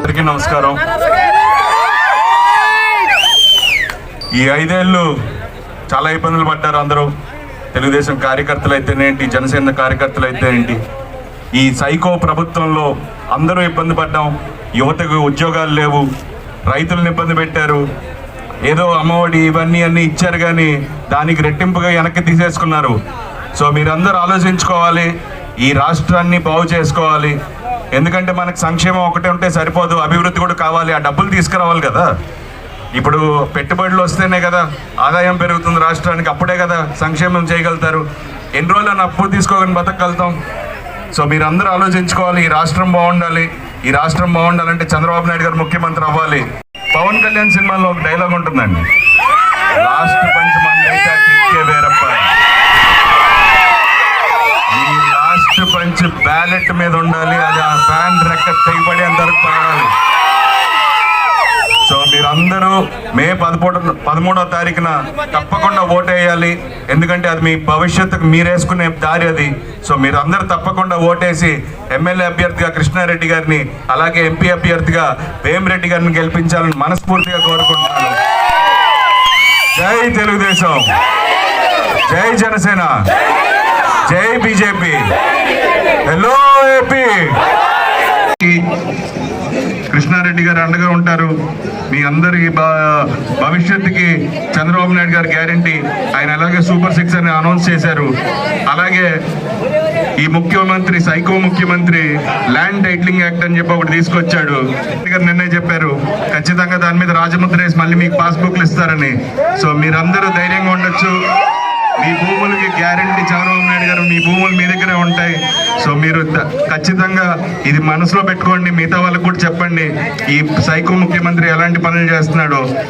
అందరికీ నమస్కారం. ఈ ఐదేళ్ళు చాలా ఇబ్బందులు పడ్డారు అందరూ. తెలుగుదేశం కార్యకర్తలు అయితేనేంటి జనసేన కార్యకర్తలు అయితేనేంటి ఈ సైకో ప్రభుత్వంలో అందరూ ఇబ్బంది పడ్డాం. యువతకు ఉద్యోగాలు లేవు. రైతులను ఇబ్బంది పెట్టారు. ఏదో అమ్మఒడి ఇవన్నీ అన్నీ ఇచ్చారు కానీ దానికి రెట్టింపుగా వెనక్కి తీసేసుకున్నారు. సో మీరందరూ ఆలోచించుకోవాలి. ఈ రాష్ట్రాన్ని బాగు చేసుకోవాలి. ఎందుకంటే మనకు సంక్షేమం ఒకటే ఉంటే సరిపోదు అభివృద్ధి కూడా కావాలి ఆ డబ్బులు తీసుకురావాలి కదా. ఇప్పుడు పెట్టుబడులు వస్తేనే కదా ఆదాయం పెరుగుతుంది రాష్ట్రానికి అప్పుడే కదా సంక్షేమం చేయగలుగుతారు. ఎన్ని రోజులు అప్పు తీసుకోగానే బతకగలుగుతాం. సో మీరందరూ ఆలోచించుకోవాలి ఈ రాష్ట్రం బాగుండాలి. ఈ రాష్ట్రం బాగుండాలంటే చంద్రబాబు నాయుడు గారు ముఖ్యమంత్రి అవ్వాలి. పవన్ కళ్యాణ్ సినిమాలో ఒక డైలాగ్ ఉంటుందండి. లాస్ట్ ప్యాలెట్ మీద ఉండాలి అది ఆ ఫ్యాన్ రెక్క తెగిపడి అంతవరకు పడాలి సో మీరందరూ మే పదమూడు పదమూడవ తారీఖున తప్పకుండా ఓటేయాలి. ఎందుకంటే అది మీ భవిష్యత్తుకు మీరేసుకునే దారి అది. సో మీరు అందరూ తప్పకుండా ఓటేసి ఎమ్మెల్యే అభ్యర్థిగా కృష్ణారెడ్డి గారిని అలాగే ఎంపీ అభ్యర్థిగా వేమిరెడ్డి గారిని గెలిపించాలని మనస్ఫూర్తిగా కోరుకుంటున్నాను. జై తెలుగుదేశం. జై జనసేన. జై బీజేపీ. కృష్ణారెడ్డి గారు అండగా ఉంటారు. మీ అందరి భవిష్యత్తుకి చంద్రబాబు నాయుడు గారు గ్యారంటీ. ఆయన అలాగే సూపర్ సిక్స్ అని అనౌన్స్ చేశారు. అలాగే ఈ ముఖ్యమంత్రి సైకో ముఖ్యమంత్రి ల్యాండ్ టైటిలింగ్ యాక్ట్ అని చెప్పి ఒకటి తీసుకొచ్చాడు. రెడ్డి గారు నిన్నే చెప్పారు. ఖచ్చితంగా దాని మీద రాజముద్ర వేసి మళ్ళీ మీకు పాస్బుక్లు ఇస్తారని. సో మీరందరూ ధైర్యంగా ఉండొచ్చు. మీ భూములకి గ్యారంటీ చంద్రబాబు నాయుడు గారు మీ భూములు మీ దగ్గరే ఉంటాయి. మీరు ఖచ్చితంగా ఇది మనసులో పెట్టుకోండి మిగతా వాళ్ళకి కూడా చెప్పండి. ఈ సైకో ముఖ్యమంత్రి ఎలాంటి పనులు చేస్తున్నాడో.